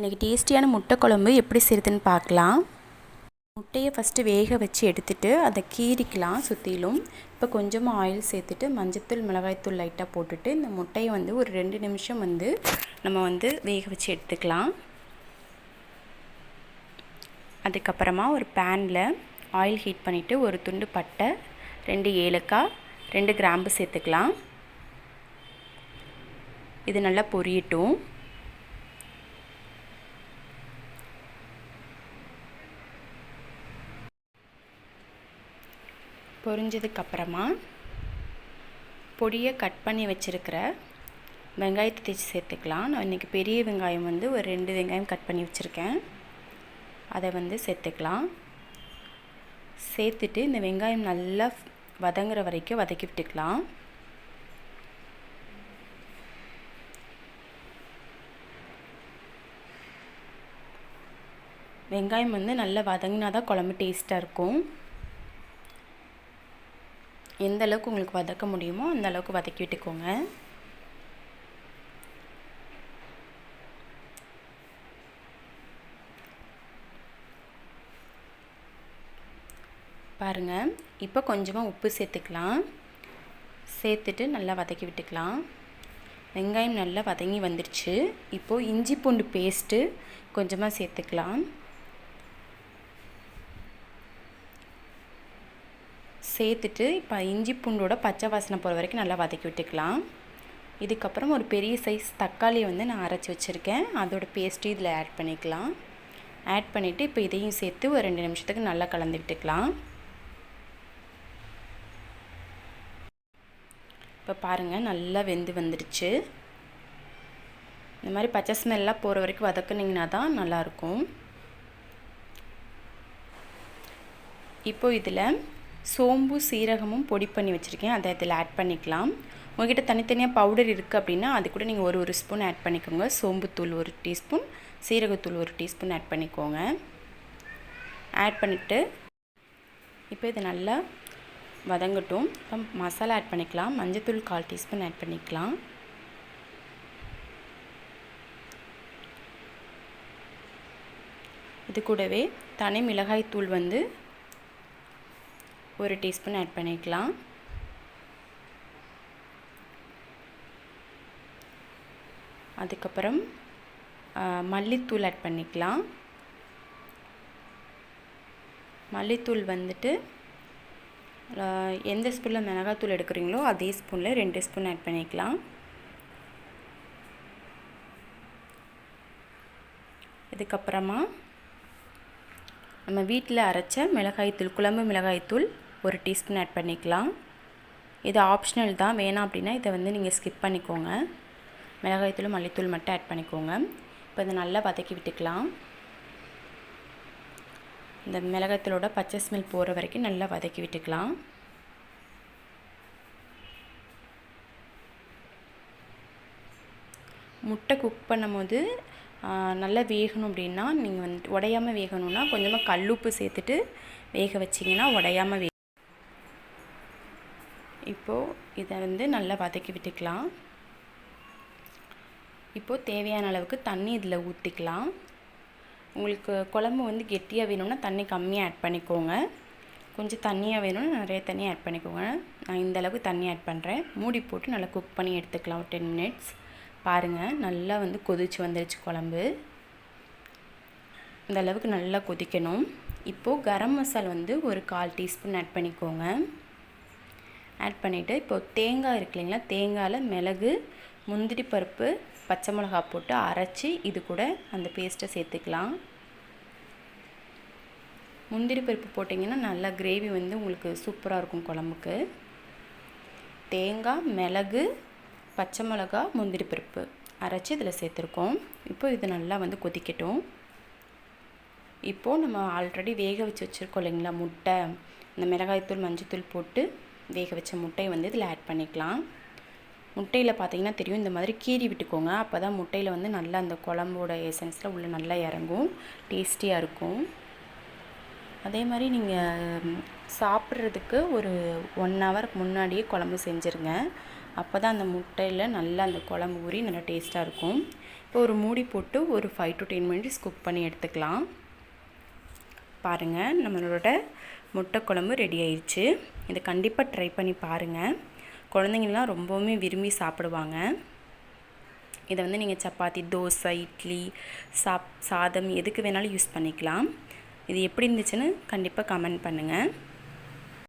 இன்றைக்கி டேஸ்டியான முட்டை குழம்பு எப்படி செய்யுதுன்னு பார்க்கலாம். முட்டையை ஃபஸ்ட்டு வேக வச்சு எடுத்துட்டு அதை கீறிக்கலாம் சுற்றிலும் இப்போ கொஞ்சமாக ஆயில் சேர்த்துட்டு மஞ்சத்தூள் மிளகாய்த்தூள் லைட்டாக போட்டுட்டு இந்த முட்டையை வந்து ஒரு ரெண்டு நிமிஷம் வந்து நம்ம வந்து வேக வச்சு எடுத்துக்கலாம். அதுக்கப்புறமா ஒரு பேனில் ஆயில் ஹீட் பண்ணிவிட்டு ஒரு துண்டு பட்டை ரெண்டு ஏலக்காய் ரெண்டு கிராம்பு சேர்த்துக்கலாம். இது நல்லா பொரியட்டும். பொரிஞ்சதுக்கப்புறமா பொடியை கட் பண்ணி வச்சுருக்கிற வெங்காயத்தை தேய்ச்சி சேர்த்துக்கலாம். நான் இன்றைக்கி பெரிய வெங்காயம் வந்து ஒரு ரெண்டு வெங்காயம் கட் பண்ணி வச்சுருக்கேன். அதை வந்து சேர்த்துக்கலாம். சேர்த்துட்டு இந்த வெங்காயம் நல்லா வதங்குற வரைக்கும் வதக்கி விட்டுக்கலாம். வெங்காயம் வந்து நல்லா வதங்கினா தான் குழம்பு டேஸ்ட்டாக இருக்கும். எந்த அளவுக்கு உங்களுக்கு வதக்க முடியுமோ அந்த அளவுக்கு வதக்கி விட்டுக்கோங்க. பாருங்கள் இப்போ கொஞ்சமாக உப்பு சேர்த்துக்கலாம். சேர்த்துட்டு நல்லா வதக்கி விட்டுக்கலாம். வெங்காயம் நல்லா வதங்கி வந்துடுச்சு இப்போது இஞ்சி பூண்டு பேஸ்ட்டு கொஞ்சமாக சேர்த்துக்கலாம். சேர்த்துட்டு இப்போ இஞ்சி பூண்டோட பச்சை வாசனை போகிற வரைக்கும் நல்லா வதக்கி விட்டுக்கலாம். இதுக்கப்புறம் ஒரு பெரிய சைஸ் தக்காளி வந்து நான் அரைச்சி வச்சுருக்கேன். அதோட பேஸ்ட்டு இதில் ஆட் பண்ணிக்கலாம். ஆட் பண்ணிவிட்டு இப்போ இதையும் சேர்த்து ஒரு ரெண்டு நிமிஷத்துக்கு நல்லா கலந்து விட்டுக்கலாம். இப்போ பாருங்கள் நல்லா வெந்து வந்துடுச்சு. இந்த மாதிரி பச்சை ஸ்மெல்லாம் போகிற வரைக்கும் வதக்குனிங்கன்னா தான் நல்லாயிருக்கும் இப்போது இதில் சோம்பு சீரகமும் பொடி பண்ணி வச்சுருக்கேன். அதை இதில் ஆட் பண்ணிக்கலாம். உங்கள்கிட்ட தனித்தனியாக பவுடர் இருக்குது அப்படின்னா அது கூட நீங்கள் ஒரு ஒரு ஸ்பூன் ஆட் பண்ணிக்கோங்க. சோம்புத்தூள் ஒரு டீஸ்பூன் சீரகத்தூள் ஒரு டீஸ்பூன் ஆட் பண்ணிக்கோங்க. ஆட் பண்ணிவிட்டு இப்போ இது நல்லா வதங்கட்டும். இப்போ மசாலா ஆட் பண்ணிக்கலாம். மஞ்சத்தூள் கால் டீஸ்பூன் ஆட் பண்ணிக்கலாம். இது கூடவே தனி மிளகாய் தூள் வந்து ஒரு டீஸ்பூன் ஆட் பண்ணிக்கலாம். அதுக்கப்புறம் மல்லித்தூள் ஆட் பண்ணிக்கலாம். மல்லித்தூள் வந்துட்டு எந்த ஸ்பூனில் மிளகாத்தூள் எடுக்கிறீங்களோ அதே ஸ்பூனில் ரெண்டு ஸ்பூன் ஆட் பண்ணிக்கலாம். இதுக்கப்புறமா நம்ம வீட்டில் அரைச்ச மிளகாய்த்தூள் குழம்பு மிளகாய்த்தூள் ஒரு டீஸ்பூன் ஆட் பண்ணிக்கலாம். இது ஆப்ஷனல் தான். வேணாம் அப்படின்னா இதை வந்து நீங்கள் ஸ்கிப் பண்ணிக்கோங்க. மிளகாய்த்தூள் மல்லித்தூள் மட்டும் ஆட் பண்ணிக்கோங்க. இப்போ இதை நல்லா வதக்கி விட்டுக்கலாம். இந்த மிளகாய்த்தூளோட பச்சை ஸ்மெல் போகிற வரைக்கும் நல்லா வதக்கி விட்டுக்கலாம். முட்டை குக் பண்ணும்போது நல்லா வேகணும் அப்படின்னா நீங்கள் வந்து உடையாமல் வேகணும்னா கொஞ்சமாக கல்லுப்பு சேர்த்துட்டு வேக வச்சிங்கன்னா உடையாமல் வே இப்போது இதை வந்து நல்லா வதக்கி விட்டுக்கலாம். இப்போது தேவையான அளவுக்கு தண்ணி இதில் ஊற்றிக்கலாம் உங்களுக்கு குழம்பு வந்து கெட்டியாக வேணும்னா தண்ணி கம்மியாக ஆட் பண்ணிக்கோங்க. கொஞ்சம் தண்ணியாக வேணும்னா நிறைய தண்ணி ஆட் பண்ணிக்கோங்க. நான் இந்த அளவுக்கு தண்ணி ஆட் பண்ணுறேன் மூடி போட்டு நல்லா குக் பண்ணி எடுத்துக்கலாம். ஒரு டென் மினிட்ஸ் பாருங்கள் நல்லா வந்து கொதிச்சு வந்துருச்சு குழம்பு. இந்த அளவுக்கு நல்லா கொதிக்கணும். இப்போது கரம் மசாலா வந்து ஒரு கால் டீஸ்பூன் ஆட் பண்ணிக்கோங்க. ஆட் பண்ணிவிட்டு இப்போது தேங்காய் இருக்கு இல்லைங்களா? தேங்காயில் மிளகு முந்திரி பருப்பு பச்சை மிளகா போட்டு அரைச்சி இது கூட அந்த பேஸ்ட்டை சேர்த்துக்கலாம். முந்திரி பருப்பு போட்டிங்கன்னா நல்லா கிரேவி வந்து உங்களுக்கு சூப்பராக இருக்கும் குழம்புக்கு. தேங்காய் மிளகு பச்சை மிளகா முந்திரி பருப்பு அரைச்சி இதில் சேர்த்துருக்கோம். இப்போ இது நல்லா வந்து கொதிக்கட்டும். இப்போது நம்ம ஆல்ரெடி வேக வச்சு வச்சுருக்கோம் இல்லைங்களா? முட்டை இந்த மிளகாய்த்தூள் மஞ்சத்தூள் போட்டு வேக வச்ச முட்டையை வந்து இதில் ஆட் பண்ணிக்கலாம். முட்டையில் பார்த்தீங்கன்னா தெரியும் இந்த மாதிரி கீறி விட்டுக்கோங்க. அப்போ தான் முட்டையில் வந்து நல்லா அந்த குழம்போட எசன்ஸில் உள்ளே நல்லா இறங்கும். டேஸ்டியாக இருக்கும். அதே மாதிரி நீங்கள் சாப்பிட்றதுக்கு ஒரு ஒன் ஹவருக்கு முன்னாடியே குழம்பு செஞ்சுருங்க. அப்போ தான் அந்த முட்டையில் நல்லா அந்த குழம்பு ஊறி நல்லா டேஸ்ட்டாக இருக்கும். இப்போ ஒரு மூடி போட்டு ஒரு five to ten minutes cook பண்ணி எடுத்துக்கலாம். பாருங்கள் நம்மளோட முட்டை குழம்பு ரெடி ஆயிடுச்சு இதை கண்டிப்பாக ட்ரை பண்ணி பாருங்கள் குழந்தைங்கள்லாம் ரொம்பவுமே விரும்பி சாப்பிடுவாங்க. இதை வந்து நீங்கள் சப்பாத்தி தோசை இட்லி சாப் சாதம் எதுக்கு வேணாலும் யூஸ் பண்ணிக்கலாம். இது எப்படி இருந்துச்சுன்னு கண்டிப்பாக கமெண்ட் பண்ணுங்கள்